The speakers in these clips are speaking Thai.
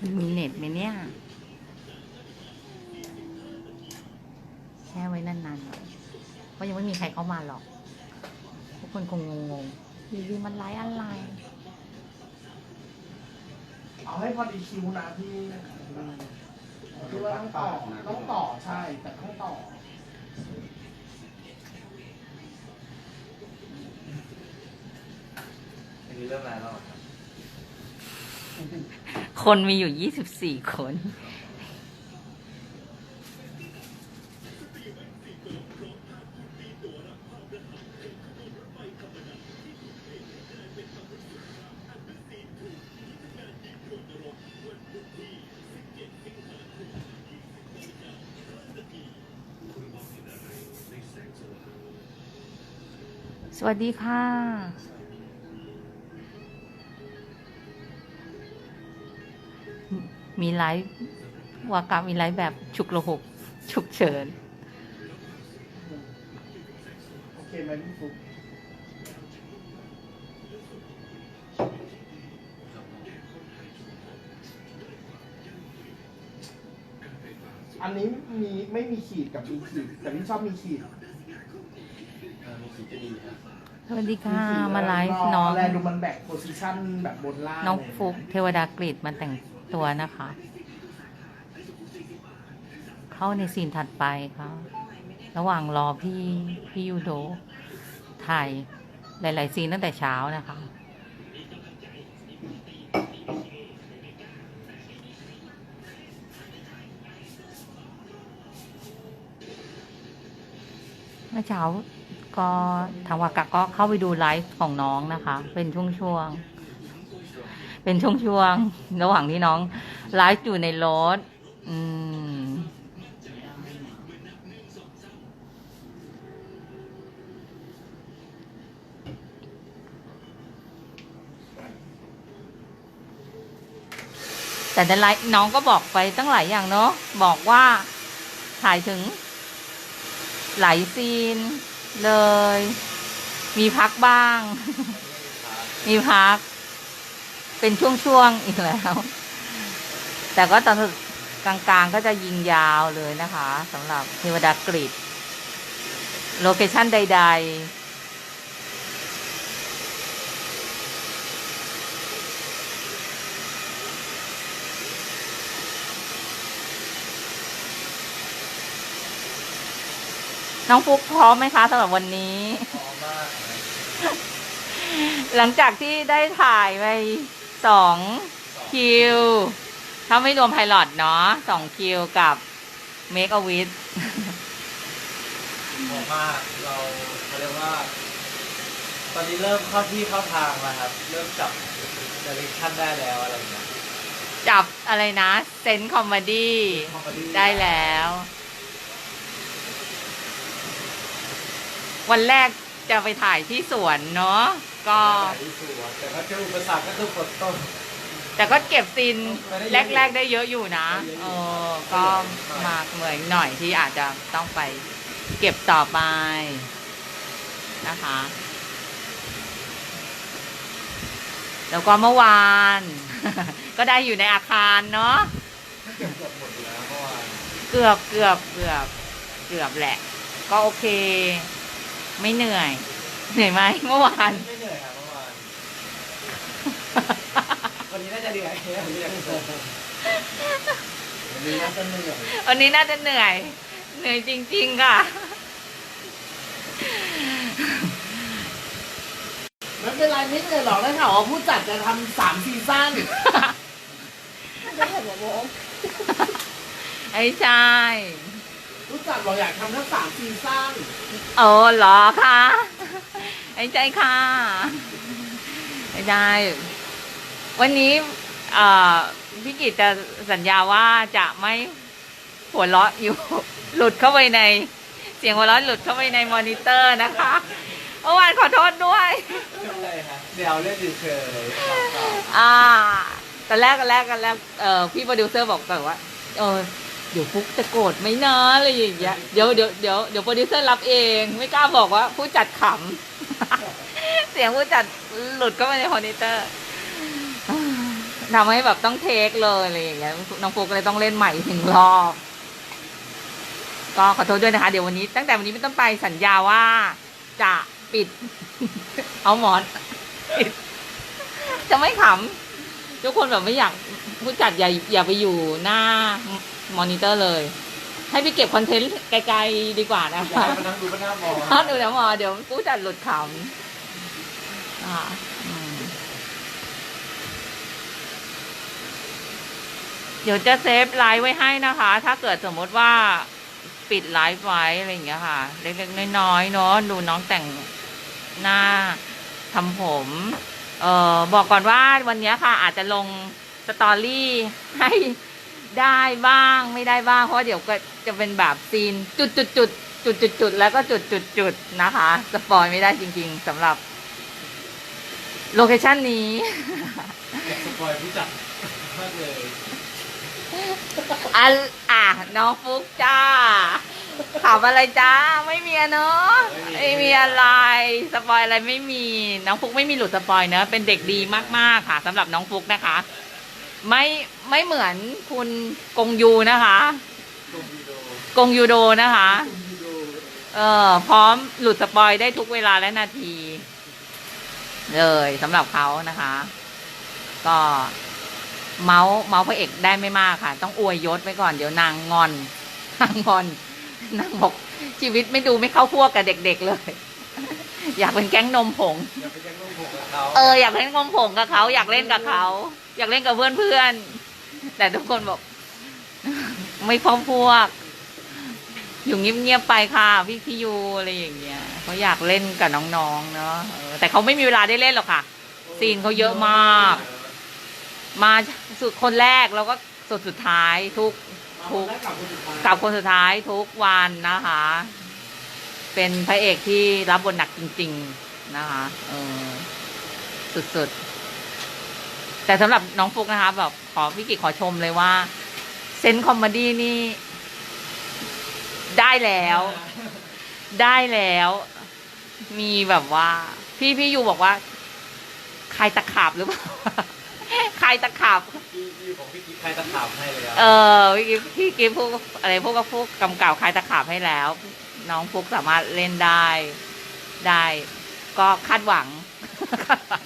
มันมีเน็ตไหมเนี่ย แช่ไว้นานๆหน่อยเพราะยังไม่มีใครเข้ามาหรอก ทุกคนคงงงๆอยู่ดีมันไลฟ์อะไร เอาให้พอดีคิวนะพี่คือว่าต้องต่อต้องต่อใช่ แต่ต้องต่อ อันนี้เริ่มแล้วเหรอครับ คนมีอยู่ยี่สิบสี่คน สวัสดีค่ะ มีไลฟ์วากามีไลฟ์แบบฉุกระหุกฉุกเฉินโอเคไหมพี่ฟุ๊กอันนี้มีไม่มีขีดกับมีขีด แต่พี่ชอบมีขีดเออมีขีดจะดีครับสวัสดีค่ะขีดมาไลฟ์แล้วน้อง แลดูมันแบ่งโพซิชันแบบบนล่างน้องเลย ฟุกเทวดากรีดมาแต่ง ตัวนะคะ เข้าในซีนถัดไปค่ะระหว่างรอพี่พี่ยูโดถ่ายหลาย ๆ ซีนตั้งแต่เช้านะคะ เมื่อเช้าก็ทางวากะก็เข้าไปดูไลฟ์ของน้องนะคะ เป็นช่วง ๆ เป็นช่วงๆระหว่างที่น้องไลฟ์อยู่ในรถอืมแต่ในไลฟ์น้องก็บอกไปตั้งหลายอย่างเนาะบอกว่าถ่ายถึง หลายซีนเลย มีพักบ้าง มีพัก เป็นช่วงๆอีกแล้ว แต่ก็ตอนกลางๆก็จะยิงยาวเลยนะคะสำหรับเทวดากรีดโลเคชั่นใด ๆน้องฟุกพร้อมไหมคะสำหรับวันนี้พร้อมมากหลังจากที่ได้ถ่ายไป สองคิวถ้าไม่รวมไพลอตเนาะสองคิวกับ Make a Wish พร้อมมากเราเขาเรียกว่า ตอนนี้เริ่มเข้าที่เข้าทางแล้วครับ เริ่มจับเดเรคชั่นได้แล้วอะไรอย่างเงี้ยจับอะไรนะเซนคอมเมดี้ comedy ได้แล้ว วันแรก จะไปถ่ายที่สวนเนาะก็ถ่ายที่สวนแต่ก็เจออุปสรรคก็คือฝนตก แต่ก็เก็บซีนไม่ได้เยอะแรก ๆ ได้เยอะอยู่นะได้เยอะอยู่เออก็มากเหมือนหน่อยที่อาจจะต้องไปเก็บต่อไปนะคะ แล้วก็เมื่อวาน ก็ได้อยู่ในอาคารเนาะเก็บเกือบหมดอยู่แล้วเมื่อวาน เกือบเกือบเกือบเกือบแหละ ก็โอเค ไม่เหนื่อย เหนื่อยไหมเมื่อวาน ไม่เหนื่อยครับเมื่อวาน วันนี้น่าจะเหนื่อยวันนี้น่าจะเหนื่อยวันนี้น่าจะเหนื่อยวันนี้น่าจะเหนื่อย เหนื่อยจริง ๆ ค่ะ ไม่เป็นไรไม่เหนื่อยหรอกได้ข่าวว่าผู้จัดจะทำสามซีซั่นไม่ใช่หัวโมงไอ้ใช่ ผู้จัดบอกอยากทำทั้งสามซีซั่นโอ้เหรอคะไอ้ใจค่ะไม่ได้ วันนี้เอ่อพี่กิจจะสัญญาว่าจะไม่หัวเราะอยู่ หลุดเข้าไปใน เสียงหัวเราะหลุดเข้าไปในมอนิเตอร์นะคะเมื่อวานขอโทษด้วยไม่เป็นไรครับเดี๋ยวเล่นเฉยๆอ่าตอนแรกตอนแรกตอนแรกเอ่อพี่โปรดิวเซอร์บอกแบบว่าเออ เดี๋ยวฟุกจะโกรธไหมนะอะไรอย่างเงี้ยเดี๋ยวเดี๋ยวเดี๋ยวเดี๋ยวโปรดิวเซอร์รับเองไม่กล้าบอกว่าผู้จัดขำ เสียงผู้จัดหลุดเข้าไปในมอนิเตอร์ทำให้แบบต้องเทคเลยอะไรอย่างเงี้ยน้องฟุกก็เลยต้องเล่นใหม่หนึ่งรอบ ก็ขอโทษด้วยนะคะ เดี๋ยววันนี้ ตั้งแต่วันนี้เป็นต้นไปสัญญาว่าจะปิด เอาหมอนปิดจะไม่ขำทุกคนแบบไม่อยากผู้จัดอย่าอย่าไปอยู่หน้า มอนิเตอร์เลย ให้ไปเก็บคอนเทนต์ไกลๆดีกว่านะอยากคะให้มานั่งดูหน้ามองถ้าดูนะหมอเดี๋ยวผู้จัดหลุดขำอ่าอืมเดี๋ยวจะเซฟไลฟ์ไว้ให้นะคะ ถ้าเกิดสมมติว่าปิดไลฟ์ไว้อะไรอย่างเงี้ยค่ะ เล็กๆน้อยๆเนาะดูน้องแต่งหน้าทำผม เอ่อบอกก่อนว่าวันเนี้ยค่ะ อาจจะลงสตอรี่ให้ ได้บ้างไม่ได้บ้าง เพราะเดี๋ยวก็จะเป็นแบบซีน จุดจุดจุดจุดจุดจุดแล้วก็จุดจุดจุดนะคะ สปอยไม่ได้จริง ๆสำหรับ โลเคชันนี้อยากสปอยผู้จัดมากเลยอันอะน้องฟุกจ้าขับอะไรจ้า ไม่มีอะเนาะไม่มีอะไร สปอยอะไรไม่มี น้องฟุกไม่มีหลุดสปอยเนอะเป็นเด็กดีมากๆค่ะสำหรับน้องฟุกนะคะ ไม่ไม่เหมือนคุณกงยูนะคะชมวิดีโอกงยูโดนะคะชมวิดีโอเออพร้อมหลุดสปอยได้ทุกเวลาและนาที เลยสำหรับเขานะคะ ก็เมาส์เมาส์พระเอกได้ไม่มากค่ะ ต้องอวยยศไว้ก่อนเดี๋ยวนางงอนนางงอนนางบอกชีวิตไม่ดูไม่เข้าพวกกับเด็ก ๆ เลย อยากเป็นแก๊งนมผง อยากไปแจ้งลูกผมกับเขาเอออยากเล่นนมผงกับเขาอยากเล่นกับเขา อยากเล่นกับเพื่อนเพื่อนแต่ทุกคนบอก ไม่เข้าพวก อยู่เงียบๆไปค่ะพี่พี่ยูอะไรอย่างเงี้ยเขาอยากเล่นกับน้องๆเนาะแต่เขาไม่มีเวลาได้เล่นหรอกค่ะ ซีนเขาเยอะมาก มาสุดคนแรกแล้วก็สุดสุดท้ายทุกทุกกลับคนสุดท้ายกับคนสุดท้ายทุกวันนะคะ เป็นพระเอกที่รับบทหนักจริง ๆ นะคะเออสุดๆ แต่สำหรับน้องฟุกนะคะแบบขอพี่กิจขอชมเลยว่า เซนส์คอมเมดี้นี่ ได้แล้ว ได้แล้ว มีแบบว่า พี่พี่ยูบอกว่าใครตะขาบหรือเปล่าใครตะขาบพี่พี่ของพี่กิ๊กใครตะขาบให้เลยเออะอพี่กิฟพี่กิฟพวกอะไรพวกก็พวกกำกับคลายตะขาบให้แล้ว น้องฟุกสามารถเล่นได้ได้ ก็คาดหวังคาดหวัง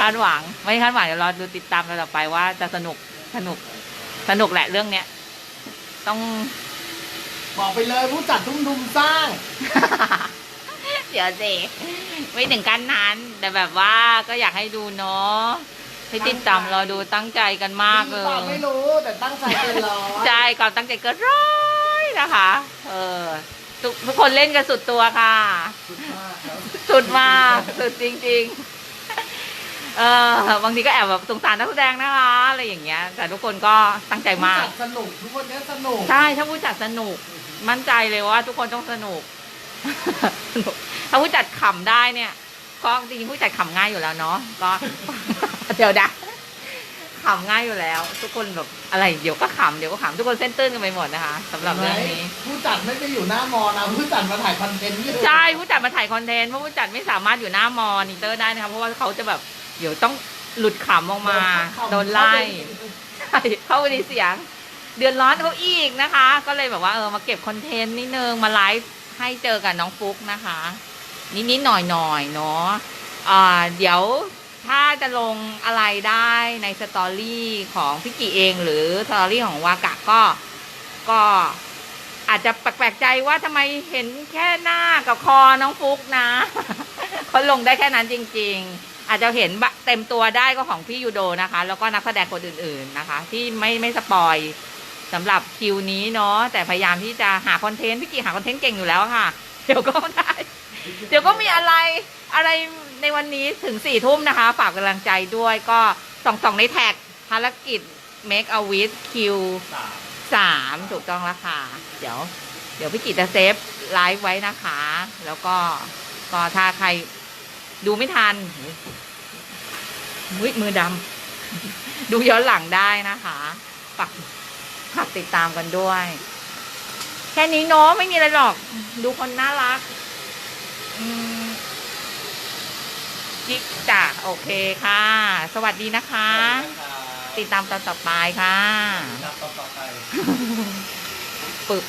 คาดหวัง ไม่คาดหวังเดี๋ยวรอดูติดตามกันต่อไปว่าจะสนุกสนุกสนุกแหละเรื่องเนี้ย ต้อง บอกไปเลยผู้จัดทุ่มทุนสร้าง เดี๋ยวสิไม่ถึงกันนั้น แต่แบบว่าก็อยากให้ดูเนาะให้ติดตามรอดูตั้งใจกันมากเลดีหรือปล่ยไม่รู้แต่ตั้งใจเกินร้อยใช่ความตั้งใจเก็ร้อยนะคะ เออทุกทุกคนเล่นกันสุดตัวค่ะ สุดมากครับ สุดมาก สุดจริง ๆ เออบางทีก็แอบแบบสงสารนักแสดงนะคะอะไรอย่างเงี้ย แต่ทุกคนก็ตั้งใจผู้มากจัดสนุกทุกคนเนี้ยสนุกใช่ถ้าผู้จัดสนุก มั่นใจเลยว่าทุกคนต้องสนุกสนุก ถ้าผู้จัดขำได้เนี่ย ก็จริงๆผู้จัดขำง่ายอยู่แล้วเนาะก็ เดี๋ยวนะขำง่ายอยู่แล้ว ทุกคนแบบอะไรเดี๋ยวก็ขำเดี๋ยวก็ขำทุกคนเส้นตื้นกันไปหมดนะคะสำหรับเรื่องนี้ ผู้จัดไม่ได้อยู่หน้ามอนะผู้จัดมาถ่ายคอนเทนต์อยู่ใช่ผู้จัดมาถ่ายคอนเทนต์เพราะผู้จัดไม่สามารถอยู่หน้ามอนิเตอร์ได้นะคะเพราะว่าเขาจะแบบ เดี๋ยวต้องหลุดขำออกมา โดนไล่ใช่เข้าไปในเสียง เดือดร้อนเขาอีกนะคะ ก็เลยแบบว่าเออมาเก็บคอนเทนต์นิดนึงมาไลฟ์ให้เจอกับน้องฟุกนะคะ นิดๆหน่อยๆเนาะอ่าเดี๋ยวถ้าจะลงอะไรได้ในสตอรี่ของพี่กีเอง หรือสตอรี่ของวากะก็ก็อาจจะแปลกๆใจว่าทำไมเห็นแค่หน้ากับคอน้องฟุกนะเขาลงได้แค่นั้นจริง ๆ อาจจะเห็นเต็มตัวได้ก็ของพี่ยูโดนะคะ แล้วก็นักแสดงคนอื่นๆนะคะ ที่ไม่ไม่สปอยสำหรับคิวนี้เนาะแต่พยายามที่จะหาคอนเทนต์พี่กีหาคอนเทนต์เก่งอยู่แล้วค่ะ เดี๋ยวก็ได้ เดี๋ยวก็มีอะไรอะไรในวันนี้ถึงสี่ทุ่มนะคะ ฝากกำลังใจด้วยก็ส่องๆในแท็กภารกิจ make a wish Q สามสามถูกต้องแล้วค่ะ เดี๋ยว เดี๋ยวพี่กิตจะเซฟไลฟ์ไว้นะคะ แล้วก็ก็ถ้าใคร ดูไม่ทันมุ้ยมือดำ ดูย้อนหลังได้นะคะฝากฝากติดตามกันด้วย แค่นี้เนาะไม่มีอะไรหรอก ดูคนน่ารักอืมจิ๊กจ้ะโอเคค่ะ สวัสดีนะคะ ติดตามตอนต่อไปค่ะ ติดตามตอนต่อไป ปึบ